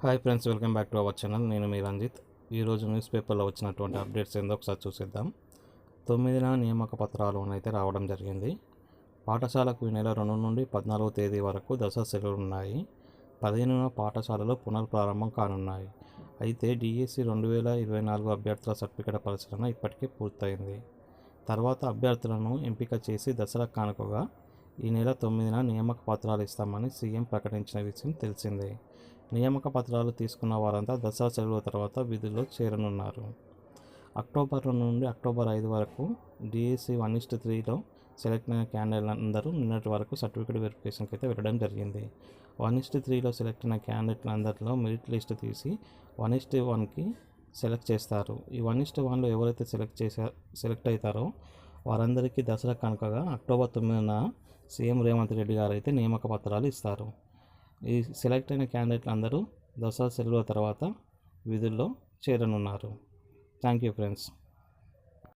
Hi friends welcome back to our channel. నేను మీ రంజిత్. ఈరోజు న్యూస్ పేపర్లో వచ్చినటువంటి అప్డేట్స్ ఏందో ఒకసారి చూసేద్దాం. తొమ్మిదిన నియామక పత్రాలు అయితే రావడం జరిగింది. పాఠశాలకు ఈ నెల రెండు నుండి పద్నాలుగో తేదీ వరకు దశ సెలవులు ఉన్నాయి. పదిహేనున పాఠశాలలు పునర్ప్రారంభం కానున్నాయి. అయితే డిఎస్సి రెండు వేల ఇరవై నాలుగు అభ్యర్థుల సర్టిఫికేట్ పరిశీలన ఇప్పటికే పూర్తయింది. తర్వాత అభ్యర్థులను ఎంపిక చేసి దసరా కానుకగా ఈ నెల తొమ్మిదిన నియామక పత్రాలు ఇస్తామని సీఎం ప్రకటించిన విషయం తెలిసిందే. నియామక పత్రాలు తీసుకున్న వారంతా దసరా సెలవుల తర్వాత విధుల్లో చేరనున్నారు. అక్టోబర్ నుండి అక్టోబర్ ఐదు వరకు డిఎస్సి వన్ ఇస్ట్ త్రీలో సెలెక్ట్ అయిన క్యాండిడేట్ అందరూ నిన్నటి వరకు సర్టిఫికేట్ వెరిఫికేషన్కి అయితే వెళ్ళడం జరిగింది. వన్ ఇస్ట్ త్రీలో సెలెక్ట్ అయిన క్యాండిడేట్ల అందరిలో మెరిట్ లిస్ట్ తీసి వన్ ఇస్ట్ వన్కి సెలెక్ట్ చేస్తారు. ఈ వన్ ఇస్ట్ వన్లో ఎవరైతే సెలెక్ట్ చేసా సెలెక్ట్ అవుతారో వారందరికీ దసరా కనుకగా అక్టోబర్ తొమ్మిదిన సీఎం రేవంత్ రెడ్డి గారు అయితే నియామక పత్రాలు ఇస్తారు. ఈ సెలెక్ట్ అయిన క్యాండిడేట్లు అందరూ దసరా సెలవుల తర్వాత విధుల్లో చేరనున్నారు. Thank you friends.